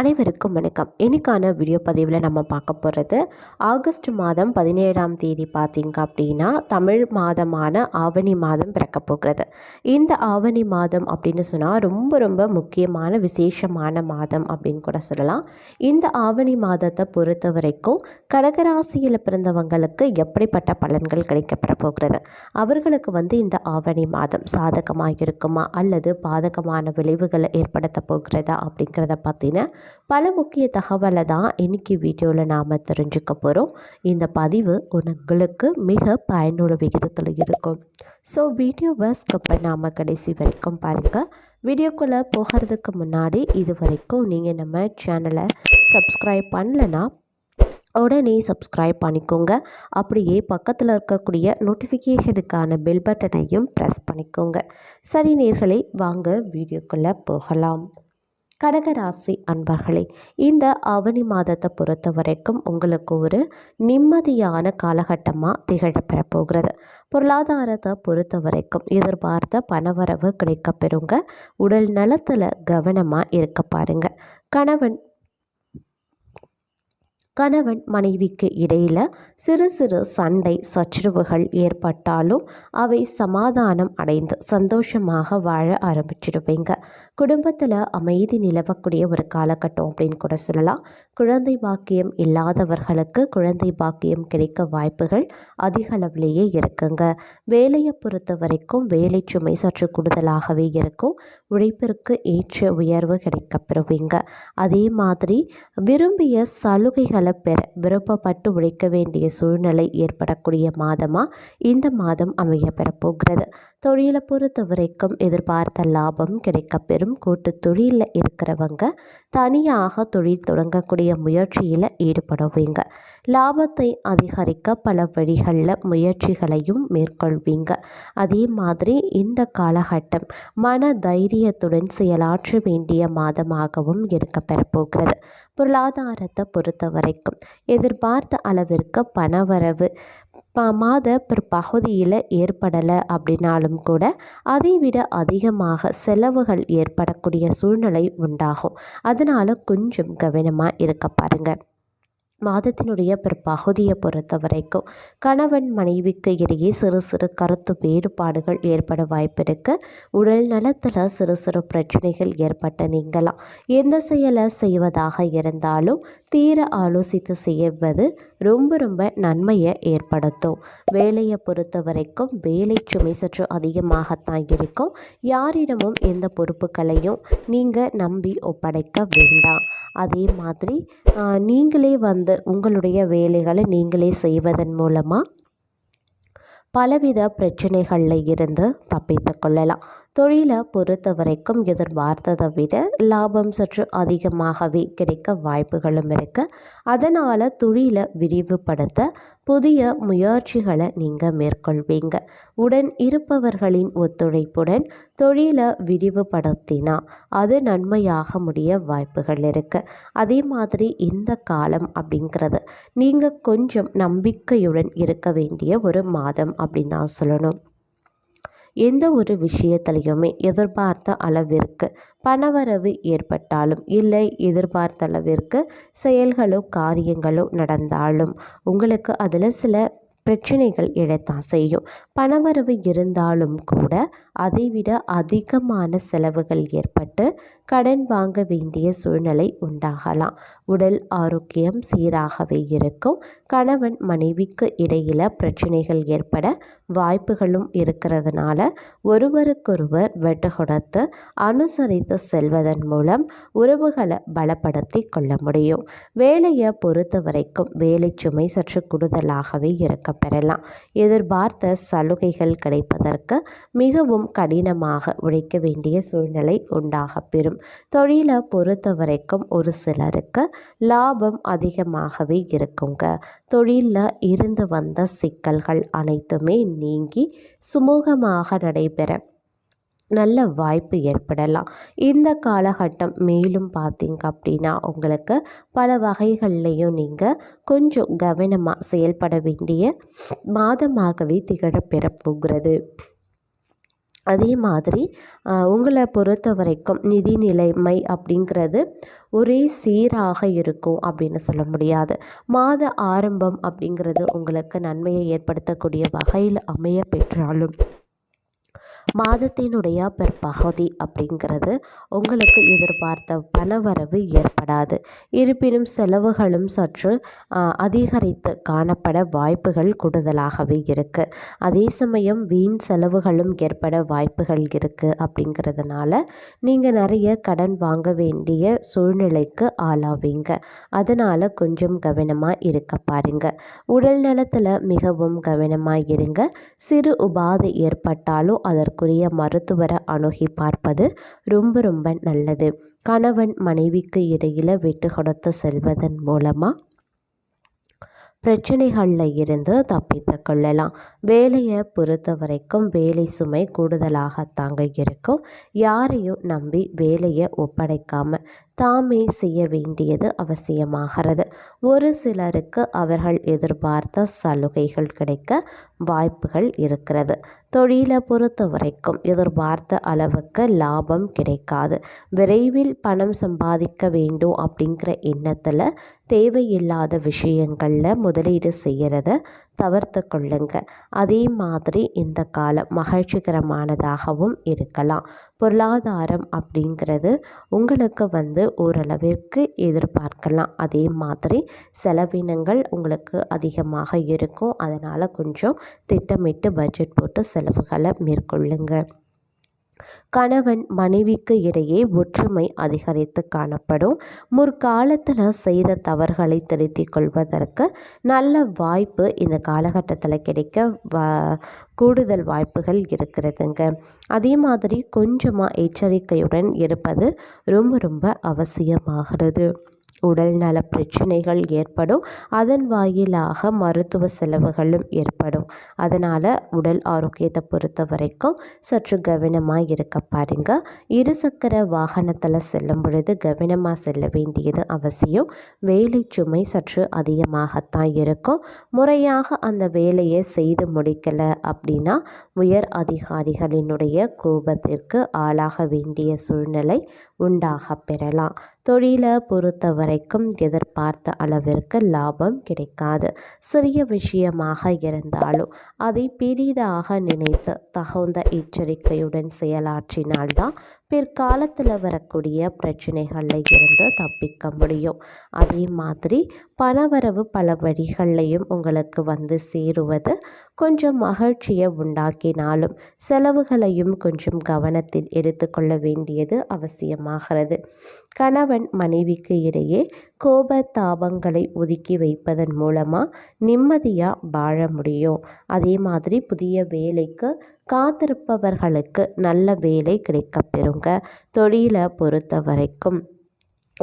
அனைவருக்கும் வணக்கம். இன்றைக்கான வீடியோ பதிவில் நம்ம பார்க்க போகிறது ஆகஸ்ட் மாதம் பதினேழாம் தேதி பார்த்தீங்க அப்படின்னா தமிழ் மாதமான ஆவணி மாதம் பிறக்க போகிறது. இந்த ஆவணி மாதம் அப்படின்னு சொன்னால் ரொம்ப ரொம்ப முக்கியமான விசேஷமான மாதம் அப்படின்னு கூட சொல்லலாம். இந்த ஆவணி மாதத்தை பொறுத்த வரைக்கும் கடகராசியில் பிறந்தவங்களுக்கு எப்படிப்பட்ட பலன்கள் கிடைக்கப்பட போகிறது? அவர்களுக்கு வந்து இந்த ஆவணி மாதம் சாதகமாக இருக்குமா அல்லது பாதகமான விளைவுகளை ஏற்படுத்த போகிறதா அப்படிங்கிறத பற்றின பல முக்கிய தகவலை தான் இன்றைக்கி வீடியோவில் நாம் தெரிஞ்சுக்க போகிறோம் இந்த பதிவு உங்களுக்கு மிக பயனுள்ள விகிதத்தில் இருக்கும். ஸோ வீடியோவை ஸ்கிப் பண்ணாமல் கடைசி வரைக்கும் பாருங்கள் வீடியோக்குள்ளே போகிறதுக்கு முன்னாடி இது வரைக்கும் நீங்கள் நம்ம சேனலை சப்ஸ்கிரைப் பண்ணலைன்னா உடனே சப்ஸ்கிரைப் பண்ணிக்கோங்க. அப்படியே பக்கத்தில் இருக்கக்கூடிய நோட்டிஃபிகேஷனுக்கான பெல் பட்டனையும் ப்ரெஸ் பண்ணிக்கோங்க. சரி நேர்களை வாங்க வீடியோக்குள்ளே போகலாம். கடகராசி அன்பர்களே இந்த ஆவணி மாதத்தை பொறுத்த வரைக்கும் உங்களுக்கு ஒரு நிம்மதியான காலகட்டமாக திகழப்பெற போகிறது பொருளாதாரத்தை பொறுத்த வரைக்கும் எதிர்பார்த்த பணவரவு கிடைக்கப்பெறுங்க உடல் நலத்தில் கவனமாக இருக்க பாருங்கள் கணவன் கணவன் மனைவிக்கு இடையில் சிறு சிறு சண்டை சச்சுரவுகள் ஏற்பட்டாலும் அவை சமாதானம் அடைந்து சந்தோஷமாக வாழ ஆரம்பிச்சிடுவீங்க குடும்பத்தில் அமைதி நிலவக்கூடிய ஒரு காலகட்டம் அப்படின்னு கூட சொல்லலாம். குழந்தை பாக்கியம் இல்லாதவர்களுக்கு குழந்தை பாக்கியம் கிடைக்க வாய்ப்புகள் அதிக அளவிலேயே இருக்குங்க. வேலையை பொறுத்த வரைக்கும் வேலை சுமை சற்று கூடுதலாகவே இருக்கும். உழைப்பிற்கு ஏற்ற உயர்வு கிடைக்கப்பெறுவீங்க அதே மாதிரி விரும்பிய சலுகைகளை பெற விருப்பப்பட்டு உழைக்க வேண்டிய சூழ்நிலை ஏற்படக்கூடிய மாதமாக இந்த மாதம் அமைய பெறப்போகிறது தொழிலை பொறுத்த வரைக்கும் எதிர்பார்த்த லாபம் கிடைக்கப்பெறும் கூட்டு தொழிலில் இருக்கிறவங்க தனியாக தொழில் தொடங்கக்கூடிய முயற்சியில் ஈடுபடுவீங்க. லாபத்தை அதிகரிக்க பல வழிகளில் முயற்சிகளையும் மேற்கொள்வீங்க. அதே மாதிரி இந்த காலகட்டம் மன தைரியத்துடன் செயலாற்ற வேண்டிய மாதமாகவும் இருக்க பெறப்போகிறது. பொருளாதாரத்தை பொறுத்த வரைக்கும் எதிர்பார்த்த அளவிற்கு பணவரவு மாத பிற்பகுதியில் ஏற்படலை அப்படின்னாலும் கூட அதைவிட அதிகமாக செலவுகள் ஏற்படக்கூடிய சூழ்நிலை உண்டாகும். அதனால் கொஞ்சம் கவனமாக இருக்க பாருங்கள் மாதத்தினுடைய பிற்பகுதியை பொறுத்த வரைக்கும் கணவன் மனைவிக்கு இடையே சிறு சிறு கருத்து வேறுபாடுகள் ஏற்பட வாய்ப்பிருக்க உடல் நலத்தில் சிறு சிறு பிரச்சனைகள் ஏற்பட்ட நீங்களாம் எந்த செயலை செய்வதாக இருந்தாலும் தீர ஆலோசித்து செய்வது ரொம்ப ரொம்ப நன்மையை ஏற்படுத்தும். வேலையை பொறுத்த வரைக்கும் வேலை சுமை சற்று அதிகமாகத்தான் இருக்கும். யாரிடமும் எந்த பொறுப்புகளையும் நீங்கள் நம்பி ஒப்படைக்க வேண்டாம். அதே மாதிரி நீங்களே வந்து உங்களுடைய வேலைகளை நீங்களே செய்வதன் மூலமாக பலவித பிரச்சனைகளில் இருந்து தப்பித்து கொள்ளலாம். தொழிலை பொறுத்த வரைக்கும் எதிர்பார்த்ததை விட லாபம் சற்று அதிகமாகவே கிடைக்க வாய்ப்புகளும் இருக்குது அதனால் தொழிலை விரிவுபடுத்த புதிய முயற்சிகளை நீங்கள் மேற்கொள்வீங்க. உடன் இருப்பவர்களின் ஒத்துழைப்புடன் தொழிலை விரிவுபடுத்தினா அது நன்மையாக முடிய வாய்ப்புகள் இருக்குது அதே மாதிரி இந்த காலம் அப்படிங்கிறது நீங்கள் கொஞ்சம் நம்பிக்கையுடன் இருக்க வேண்டிய ஒரு மாதம் அப்படின்னு தான் சொல்லணும். எந்த ஒரு விஷயத்துலையுமே எதிர்பார்த்த அளவிற்கு பணவரவு ஏற்பட்டாலும் இல்லை எதிர்பார்த்த அளவிற்கு செயல்களோ காரியங்களோ நடந்தாலும் உங்களுக்கு அதில் சில பிரச்சனைகள் எழத்தான் செய்யும். பணவரவு இருந்தாலும் கூட அதைவிட அதிகமான செலவுகள் ஏற்பட்டு கடன் வாங்க வேண்டிய சூழ்நிலை உண்டாகலாம். உடல் ஆரோக்கியம் சீராகவே இருக்கும். கணவன் மனைவிக்கு இடையில் பிரச்சனைகள் ஏற்பட வாய்ப்புகளும் இருக்கிறதுனால ஒருவருக்கொருவர் வெட்டு கொடுத்து அனுசரித்து செல்வதன் மூலம் உறவுகளை பலப்படுத்தி கொள்ள முடியும். வேலையை பொறுத்த வரைக்கும் வேலை சுமை சற்று கூடுதலாகவே இருக்கும் பெறலாம். எதிர்பார்த்த சலுகைகள் கிடைப்பதற்கு மிகவும் கடினமாக உழைக்க வேண்டிய சூழ்நிலை உண்டாக பெறும். தொழிலை பொறுத்த வரைக்கும் ஒரு சிலருக்கு லாபம் அதிகமாகவே இருக்குங்க. தொழிலில் இருந்து வந்த சிக்கல்கள் அனைத்துமே நீங்கி சுமூகமாக நடைபெற நல்ல வாய்ப்பு ஏற்படலாம். இந்த காலகட்டம் மேலும் பார்த்தீங்க அப்படின்னா உங்களுக்கு பல வகைகள்லையும் நீங்கள் கொஞ்சம் கவனமாக செயல்பட வேண்டிய மாதமாகவே திகழ பெறப்போகிறது அதே மாதிரி உங்களை பொறுத்த வரைக்கும் நிதி நிலைமை அப்படிங்கிறது ஒரே சீராக இருக்கும் அப்படின்னு சொல்ல முடியாது. மாத ஆரம்பம் அப்படிங்கிறது உங்களுக்கு நன்மையை ஏற்படுத்தக்கூடிய வகையில் அமைய பெற்றாலும் மாதத்தினுடைய பிற்பகுதி அப்படிங்கிறது உங்களுக்கு எதிர்பார்த்த பணவரவு ஏற்படாது. இருப்பினும் செலவுகளும் சற்று அதிகரித்து காணப்பட வாய்ப்புகள் கூடுதலாகவே இருக்குது அதே சமயம் வீண் செலவுகளும் ஏற்பட வாய்ப்புகள் இருக்குது அப்படிங்கிறதுனால நீங்கள் நிறைய கடன் வாங்க வேண்டிய சூழ்நிலைக்கு ஆளாவீங்க. அதனால் கொஞ்சம் கவனமாக இருக்க பாருங்க. உடல் நலத்தில் மிகவும் கவனமாக இருங்க. சிறு உபாதை ஏற்பட்டாலும் அதற்கு அதற்குரிய மருத்துவரை அணுகி பார்ப்பது ரொம்ப ரொம்ப நல்லது. கணவன் மனைவிக்கு இடையில் விட்டு கொடுத்து செல்வதன் மூலமாக பிரச்சனைகளில் இருந்து தப்பித்து கொள்ளலாம். வேலையை பொறுத்த வரைக்கும் வேலை சுமை கூடுதலாகத்தாங்க இருக்கும். யாரையும் நம்பி வேலையை ஒப்படைக்காமல் தாமே செய்ய வேண்டியது அவசியமாகிறது. ஒரு சிலருக்கு அவர்கள் எதிர்பார்த்த சலுகைகள் கிடைக்க வாய்ப்புகள் இருக்கிறது. தொழிலை பொறுத்த வரைக்கும் எதிர்பார்த்த அளவுக்கு லாபம் கிடைக்காது. விரைவில் பணம் சம்பாதிக்க வேண்டும் அப்படிங்கிற எண்ணத்தில் தேவையில்லாத விஷயங்களில் முதலீடு செய்கிறத தவிர்த்து கொள்ளுங்க. அதே மாதிரி இந்த காலம் மகிழ்ச்சிகரமானதாகவும் இருக்கலாம். பொருளாதாரம் அப்படிங்கிறது உங்களுக்கு வந்து ஓரளவிற்கு எதிர்பார்க்கலாம். அதே மாதிரி செலவினங்கள் உங்களுக்கு அதிகமாக இருக்கும். அதனால் கொஞ்சம் திட்டமிட்டு பட்ஜெட் போட்டு செலவுகளை மேற்கொள்ளுங்கள் கணவன் மனைவிக்கு இடையே ஒற்றுமை அதிகரித்து காணப்படும். முற்காலத்தில் செய்த தவறுகளை திருத்திக் கொள்வதற்கு நல்ல வாய்ப்பு இந்த காலகட்டத்தில் கிடைக்க வ கூடுதல் வாய்ப்புகள் இருக்கிறதுங்க. அதே மாதிரி கொஞ்சமாக எச்சரிக்கையுடன் இருப்பது ரொம்ப ரொம்ப அவசியமாகிறது. உடல் நல பிரச்சனைகள் ஏற்படும். அதன் வாயிலாக மருத்துவ செலவுகளும் ஏற்படும். அதனால் உடல் ஆரோக்கியத்தை பொறுத்த வரைக்கும் சற்று கவனமாக இருக்க பாருங்க. இருசக்கர வாகனத்தில் செல்லும் பொழுது கவனமாக செல்ல வேண்டியது அவசியம். வேலை சுமை சற்று அதிகமாகத்தான் இருக்கும். முறையாக அந்த வேலையை செய்து முடிக்கலை அப்படின்னா உயர் அதிகாரிகளினுடைய கோபத்திற்கு ஆளாக வேண்டிய சூழ்நிலை உண்டாக பெறலாம். தொழிலை பொறுத்த வரைக்கும் எதிர்பார்த்த அளவிற்கு லாபம் கிடைக்காது. சிறிய விஷயமாக இருந்தாலும் அதை பெரிதாக நினைத்து தகுந்த எச்சரிக்கையுடன் செயலாற்றினால்தான் பிற்காலத்தில் வரக்கூடிய பிரச்சனைகளில் இருந்து தப்பிக்க முடியும். அதே மாதிரி பணவரவு பல வழிகள்லையும் உங்களுக்கு வந்து சேருவது கொஞ்சம் மகிழ்ச்சியை உண்டாக்கினாலும் செலவுகளையும் கொஞ்சம் கவனத்தில் எடுத்துக்கொள்ள வேண்டியது அவசியமாகிறது. கணவன் மனைவிக்கு இடையே கோப தாபங்களை ஒதுக்கி வைப்பதன் மூலமாக நிம்மதியாக வாழ முடியும். அதே மாதிரி புதிய வேலைக்கு காத்திருப்பவர்களுக்கு நல்ல வேலை கிடைக்கப்பெறுங்க. தொழிலை பொறுத்த வரைக்கும்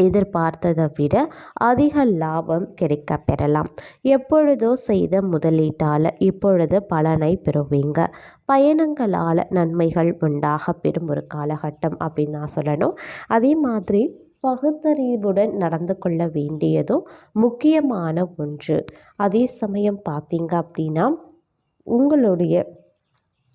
எதிர்பார்த்ததை விட அதிக லாபம் கிடைக்க பெறலாம் எப்பொழுதோ செய்த முதலீட்டால் இப்பொழுது பலனை பெறுவீங்க. பயணங்களால் நன்மைகள் உண்டாக பெறும் ஒரு காலகட்டம் அப்படின்னு நான் சொல்லணும். அதே மாதிரி பகுத்தறிவுடன் நடந்து கொள்ள வேண்டியதும் முக்கியமான ஒன்று. அதே சமயம் பார்த்தீங்க அப்படின்னா உங்களுடைய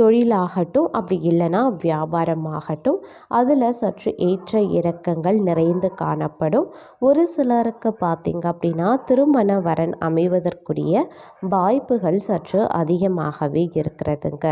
தொழிலாகட்டும் அப்படி இல்லைன்னா வியாபாரமாகட்டும் அதில் சற்று ஏற்ற இறக்கங்கள் நிறைந்து காணப்படும். ஒரு சிலருக்கு பார்த்திங்க அப்படின்னா திருமண வரன் அமைவதற்குரிய வாய்ப்புகள் சற்று அதிகமாகவே இருக்கிறதுங்க.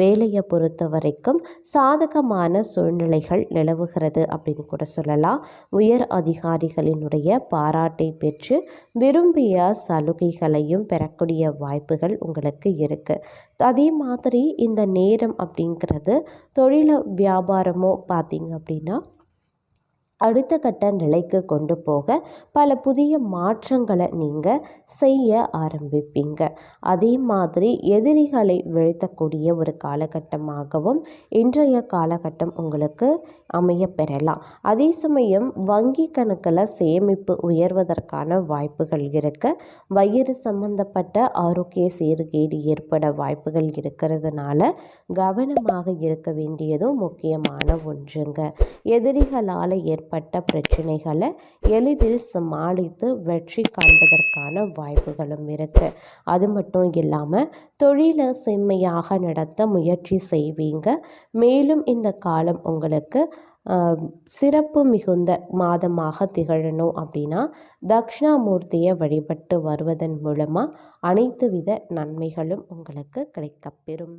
வேலையை பொறுத்த வரைக்கும் சாதகமான சூழ்நிலைகள் நிலவுகிறது அப்படின்னு கூட சொல்லலாம். உயர் அதிகாரிகளினுடைய பாராட்டை பெற்று விரும்பிய சலுகைகளையும் பெறக்கூடிய வாய்ப்புகள் உங்களுக்கு இருக்குது அதே மாதிரி இந்த நேரம் அப்படிங்கிறது தொழில வியாபாரமோ பார்த்திங்க அப்படின்னா அடுத்த கட்ட நிலைக்கு கொண்டு போக பல புதிய மாற்றங்களை நீங்கள் செய்ய ஆரம்பிப்பீங்க. அதே மாதிரி எதிரிகளை வீழ்த்தக்கூடிய ஒரு காலகட்டமாகவும் இன்றைய காலகட்டம் உங்களுக்கு அமைய பெறலாம். அதே சமயம் வங்கி கணக்கில் சேமிப்பு உயர்வதற்கான வாய்ப்புகள் இருக்க. வயிறு சம்பந்தப்பட்ட ஆரோக்கிய சீர்கேடு ஏற்பட வாய்ப்புகள் இருக்கிறதுனால கவனமாக இருக்க வேண்டியதும் முக்கியமான ஒன்றுங்க. எதிரிகளால் ஏற்ப ஏற்பட்ட பிரச்சனைகளை எளிதில் சமாளித்து வெற்றி காண்பதற்கான வாய்ப்புகளும் இருக்குது அது மட்டும் இல்லாமல் தொழிலை செம்மையாக நடத்த முயற்சி செய்வீங்க. மேலும் இந்த காலம் உங்களுக்கு சிறப்பு மிகுந்த மாதமாக திகழணும் அப்படின்னா தக்ஷணாமூர்த்தியை வழிபட்டு வருவதன் மூலமாக அனைத்து வித நன்மைகளும் உங்களுக்கு கிடைக்கப்பெறும்